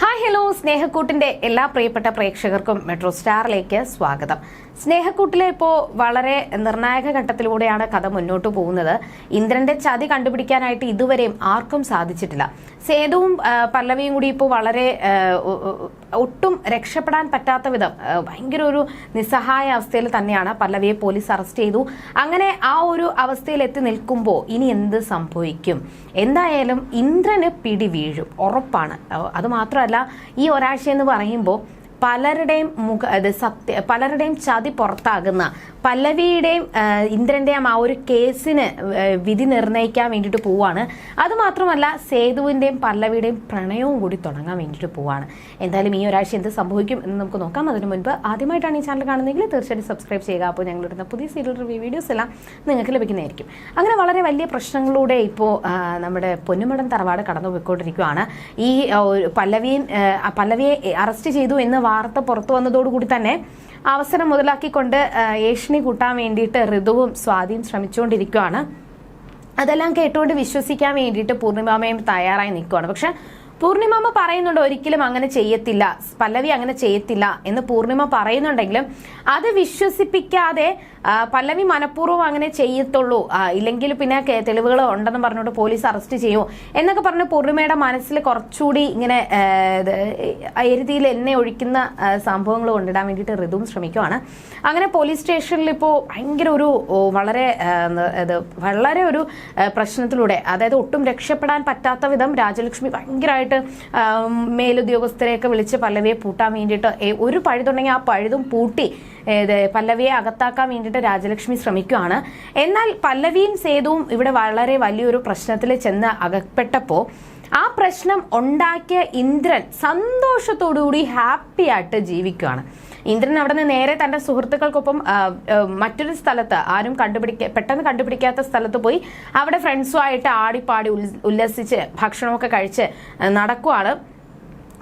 Hi hello സ്നേഹക്കൂട്ടിന്റെ എല്ലാ പ്രിയപ്പെട്ട പ്രേക്ഷകർക്കും മെട്രോ സ്റ്റാറിലേക്ക് സ്വാഗതം. സ്നേഹക്കൂട്ടിലെ ഇപ്പോൾ വളരെ നിർണായക ഘട്ടത്തിലൂടെയാണ് കഥ മുന്നോട്ട് പോകുന്നത്. ഇന്ദ്രന്റെ ചതി കണ്ടുപിടിക്കാനായിട്ട് ഇതുവരെയും ആർക്കും സാധിച്ചിട്ടില്ല. സേതുവും പല്ലവിയും കൂടി ഇപ്പോൾ വളരെ ഒട്ടും രക്ഷപ്പെടാൻ പറ്റാത്ത വിധം ഭയങ്കര ഒരു നിസ്സഹായ അവസ്ഥയിൽ തന്നെയാണ് പല്ലവിയെ പോലീസ് അറസ്റ്റ് ചെയ്തു. അങ്ങനെ ആ ഒരു അവസ്ഥയിൽ എത്തി നിൽക്കുമ്പോൾ ഇനി എന്ത് സംഭവിക്കും? എന്തായാലും ഇന്ദ്രന് പിടി വീഴും ഉറപ്പാണ് അത് അത് മാത്രമല്ല ഈ ഒരാഴ്ച എന്ന് പറയുമ്പോൾ പലരുടെയും മുഖ അത് സത്യ പലരുടെയും ചതി പുറത്താകുന്ന പല്ലവിയുടെയും ഇന്ദ്രന്റെയും ആ ഒരു കേസിന് വിധി നിർണയിക്കാൻ വേണ്ടിയിട്ട് പോവാണ്. അതുമാത്രമല്ല സേതുവിന്റെയും പല്ലവിയുടെയും പ്രണയവും കൂടി തുടങ്ങാൻ വേണ്ടിയിട്ട് പോവാണ്. എന്തായാലും ഈ ഒരാഴ്ച എന്ത് സംഭവിക്കും എന്ന് നമുക്ക് നോക്കാം. അതിനു മുൻപ് ആദ്യമായിട്ടാണ് ഈ ചാനൽ കാണുന്നതെങ്കിൽ തീർച്ചയായിട്ടും സബ്സ്ക്രൈബ് ചെയ്യുക. അപ്പോൾ ഞങ്ങൾ ഇടുന്ന പുതിയ സീരിയൽ റിവ്യൂ വീഡിയോസ് എല്ലാം നിങ്ങൾക്ക് ലഭിക്കുന്നതായിരിക്കും. അങ്ങനെ വളരെ വലിയ പ്രശ്നങ്ങളിലൂടെ ഇപ്പോൾ നമ്മുടെ പൊന്നുമടം തറവാട് കടന്നു പോയിക്കൊണ്ടിരിക്കുകയാണ് ഈ പല്ലവിയും പല്ലവിയെ അറസ്റ്റ് ചെയ്തു എന്ന് വാർത്ത പുറത്തു വന്നതോടുകൂടി തന്നെ അവസരം മുതലാക്കിക്കൊണ്ട് ഏഷ്യനെ കൂട്ടാൻ വേണ്ടിയിട്ട് ഋതുവും സ്വാതിയും ശ്രമിച്ചുകൊണ്ടിരിക്കുകയാണ് അതെല്ലാം കേട്ടുകൊണ്ട് വിശ്വസിക്കാൻ വേണ്ടിയിട്ട് പൂർണിമാമയും തയ്യാറായി നിൽക്കുകയാണ് പക്ഷെ പൂർണിമാമ പറയുന്നുണ്ട് ഒരിക്കലും അങ്ങനെ ചെയ്യത്തില്ല. പല്ലവി അങ്ങനെ ചെയ്യത്തില്ല. എന്ന് പൂർണിമ പറയുന്നുണ്ടെങ്കിലും അത് വിശ്വസിപ്പിക്കാതെ പല്ലവി മനഃപൂർവം അങ്ങനെ ചെയ്യത്തുള്ളൂ. ഇല്ലെങ്കിൽ പിന്നെ തെളിവുകൾ ഉണ്ടെന്ന് പറഞ്ഞുകൊണ്ട് പോലീസ് അറസ്റ്റ് ചെയ്യൂ. എന്നൊക്കെ പറഞ്ഞ് പൂർണിമയുടെ മനസ്സിൽ കുറച്ചുകൂടി ഇങ്ങനെ എരുതിയിൽ എന്നെ ഒഴിക്കുന്ന സംഭവങ്ങൾ കൊണ്ടിടാൻ വേണ്ടിയിട്ട് ഋതുവും ശ്രമിക്കുവാണ്. അങ്ങനെ പോലീസ് സ്റ്റേഷനിൽ ഇപ്പോൾ ഭയങ്കര ഒരു വളരെ വളരെ ഒരു പ്രശ്നത്തിലൂടെ അതായത് ഒട്ടും രക്ഷപ്പെടാൻ പറ്റാത്ത വിധം രാജലക്ഷ്മി ഭയങ്കരമായിട്ട് ആ, മേലുദ്യോഗസ്ഥരെയൊക്കെ വിളിച്ച് പല്ലവിയെ പൂട്ടാൻ വേണ്ടിയിട്ട് ഒരു പഴുതുണ്ടെങ്കിൽ ആ പഴുതും പൂട്ടി പല്ലവിയെ അകത്താക്കാൻ വേണ്ടിയിട്ട് രാജലക്ഷ്മി ശ്രമിക്കുകയാണ്. എന്നാൽ പല്ലവിയും സേതുവും ഇവിടെ വളരെ വലിയൊരു പ്രശ്നത്തിൽ ചെന്ന് അകപ്പെട്ടപ്പോൾ ആ പ്രശ്നം ഉണ്ടാക്കിയ ഇന്ദ്രൻ സന്തോഷത്തോടുകൂടി ഹാപ്പി ആയിട്ട് ജീവിക്കുകയാണ് ഇന്ദ്രൻ അവിടെ നിന്ന് നേരെ തന്റെ സുഹൃത്തുക്കൾക്കൊപ്പം മറ്റൊരു സ്ഥലത്ത് ആരും കണ്ടുപിടിക്ക പെട്ടെന്ന് കണ്ടുപിടിക്കാത്ത സ്ഥലത്ത് പോയി അവിടെ ഫ്രണ്ട്സുമായിട്ട് ആടിപ്പാടി ഉല്ലസിച്ച് ഭക്ഷണമൊക്കെ കഴിച്ച് നടക്കുവാണ്.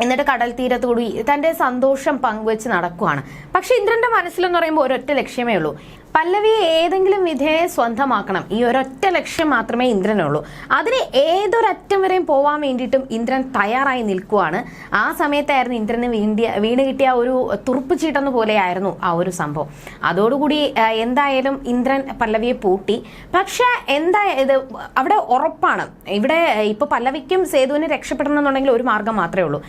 എന്നിട്ട് കടൽ തീരത്തുകൂടി തന്റെ സന്തോഷം പങ്കുവെച്ച് നടക്കുവാണ്. പക്ഷെ ഇന്ദ്രന്റെ മനസ്സിലെന്ന് പറയുമ്പോൾ ഒരൊറ്റ ലക്ഷ്യമേ ഉള്ളൂ. പല്ലവിയെ ഏതെങ്കിലും വിധേയെ സ്വന്തമാക്കണം. ഈ ഒരൊറ്റ ലക്ഷ്യം മാത്രമേ ഇന്ദ്രനുള്ളൂ. അതിന് ഏതൊരറ്റം വരെയും പോവാൻ വേണ്ടിയിട്ടും ഇന്ദ്രൻ തയ്യാറായി നിൽക്കുവാണ്. ആ സമയത്തായിരുന്നു ഇന്ദ്രന് വീണ്ടിയ വീണ് കിട്ടിയ ഒരു തുറുപ്പ് ചീട്ടെന്ന് പോലെയായിരുന്നു ആ ഒരു സംഭവം. അതോടുകൂടി എന്തായാലും ഇന്ദ്രൻ പല്ലവിയെ പൂട്ടി. പക്ഷേ എന്താ ഇത് അവിടെ ഉറപ്പാണ്. ഇവിടെ ഇപ്പൊ പല്ലവിക്കും സേതുവിനെ രക്ഷപ്പെടണം എന്നുണ്ടെങ്കിൽ ഒരു മാർഗം മാത്രമേ ഉള്ളൂ.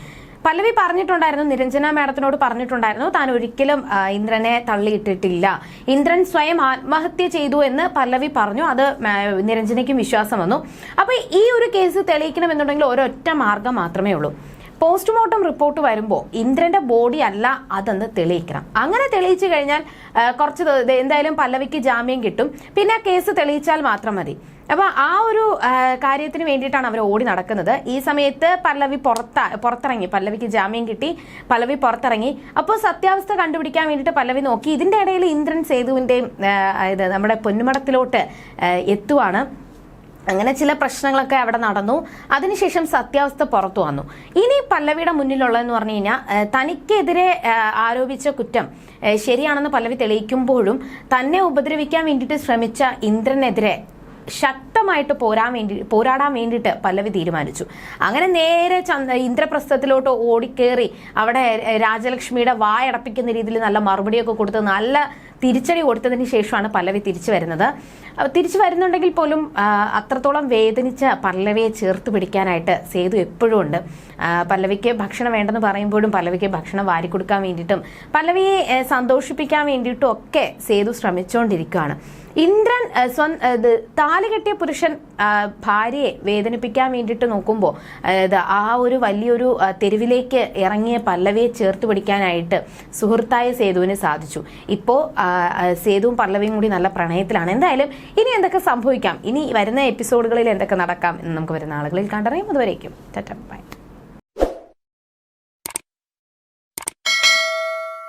പല്ലവി പറഞ്ഞിട്ടുണ്ടായിരുന്നു നിരഞ്ജന മാഡത്തിനോട് പറഞ്ഞിട്ടുണ്ടായിരുന്നു താൻ ഒരിക്കലും ഇന്ദ്രനെ തള്ളിയിട്ടിട്ടില്ല. ഇന്ദ്രൻ സ്വയം ആത്മഹത്യ ചെയ്തു എന്ന് പല്ലവി പറഞ്ഞു അത് നിരഞ്ജനയ്ക്കും വിശ്വാസം വന്നു. അപ്പൊ ഈ ഒരു കേസ് തെളിയിക്കണമെന്നുണ്ടെങ്കിൽ ഒരൊറ്റ മാർഗം മാത്രമേ ഉള്ളൂ. പോസ്റ്റ്മോർട്ടം റിപ്പോർട്ട് വരുമ്പോൾ ഇന്ദ്രന്റെ ബോഡി അല്ല അതെന്ന് തെളിയിക്കണം. അങ്ങനെ തെളിയിച്ചു കഴിഞ്ഞാൽ കുറച്ച് എന്തായാലും പല്ലവിക്ക് ജാമ്യം കിട്ടും. പിന്നെ ആ കേസ് തെളിയിച്ചാൽ മാത്രം മതി. അപ്പൊ ആ ഒരു കാര്യത്തിന് വേണ്ടിയിട്ടാണ് അവർ ഓടി നടക്കുന്നത്. ഈ സമയത്ത് പല്ലവി പുറത്ത പുറത്തിറങ്ങി. പല്ലവിക്ക് ജാമ്യം കിട്ടി പല്ലവി പുറത്തിറങ്ങി. അപ്പോൾ സത്യാവസ്ഥ കണ്ടുപിടിക്കാൻ വേണ്ടിയിട്ട് പല്ലവി നോക്കി. ഇതിന്റെ ഇടയിൽ ഇന്ദ്രൻ സേതുവിന്റെയും ഇത് നമ്മുടെ പൊന്നുമടത്തിലോട്ട് എത്തുവാണ്. അങ്ങനെ ചില പ്രശ്നങ്ങളൊക്കെ അവിടെ നടന്നു. അതിനുശേഷം സത്യാവസ്ഥ പുറത്തു വന്നു. ഇനി പല്ലവിയുടെ മുന്നിലുള്ളതെന്ന് പറഞ്ഞു കഴിഞ്ഞാൽ തനിക്കെതിരെ ആരോപിച്ച കുറ്റം ശരിയാണെന്ന് പല്ലവി തെളിയിക്കുമ്പോഴും തന്നെ ഉപദ്രവിക്കാൻ വേണ്ടിയിട്ട് ശ്രമിച്ച ഇന്ദ്രനെതിരെ ശക്തമായിട്ട് പോരാൻ വേണ്ടി പോരാടാൻ വേണ്ടിയിട്ട് പല്ലവി തീരുമാനിച്ചു. അങ്ങനെ നേരെ ചന്ദ്ര ഇന്ദ്രപ്രസ്ഥത്തിലോട്ട് ഓടിക്കേറി അവിടെ രാജലക്ഷ്മിയുടെ വായടപ്പിക്കുന്ന രീതിയിൽ നല്ല മറുപടിയൊക്കെ കൊടുത്ത് നല്ല തിരിച്ചടി കൊടുത്തതിന് ശേഷമാണ് പല്ലവി തിരിച്ചു വരുന്നത്. തിരിച്ചു വരുന്നുണ്ടെങ്കിൽ പോലും അത്രത്തോളം വേദനിച്ച പല്ലവിയെ ചേർത്ത് പിടിക്കാനായിട്ട് സേതു എപ്പോഴും ഉണ്ട്. പല്ലവിക്ക് ഭക്ഷണം വേണ്ടെന്ന് പറയുമ്പോഴും പല്ലവിക്ക് ഭക്ഷണം വാരി കൊടുക്കാൻ വേണ്ടിയിട്ടും പല്ലവിയെ സന്തോഷിപ്പിക്കാൻ വേണ്ടിയിട്ടും ഒക്കെ സേതു ശ്രമിച്ചുകൊണ്ടിരിക്കുകയാണ് ഇന്ദ്രൻ സ്വ താലി കെട്ടിയ പുരുഷൻ ഭാര്യയെ വേദനിപ്പിക്കാൻ വേണ്ടിയിട്ട് നോക്കുമ്പോൾ ആ ഒരു വലിയൊരു തെരുവിലേക്ക് ഇറങ്ങിയ പല്ലവിയെ ചേർത്ത് പിടിക്കാനായിട്ട് സുഹൃത്തായ സേതുവിന് സാധിച്ചു. ഇപ്പോൾ സേതുവും പല്ലവിയും കൂടി നല്ല പ്രണയത്തിലാണ്. എന്തായാലും ഇനി എന്തൊക്കെ സംഭവിക്കാം? ഇനി വരുന്ന എപ്പിസോഡുകളിൽ എന്തൊക്കെ നടക്കാം എന്ന് നമുക്ക് വരുന്ന ആളുകളിൽ കണ്ടറിയാം. അതുവരേക്കും. ബൈ.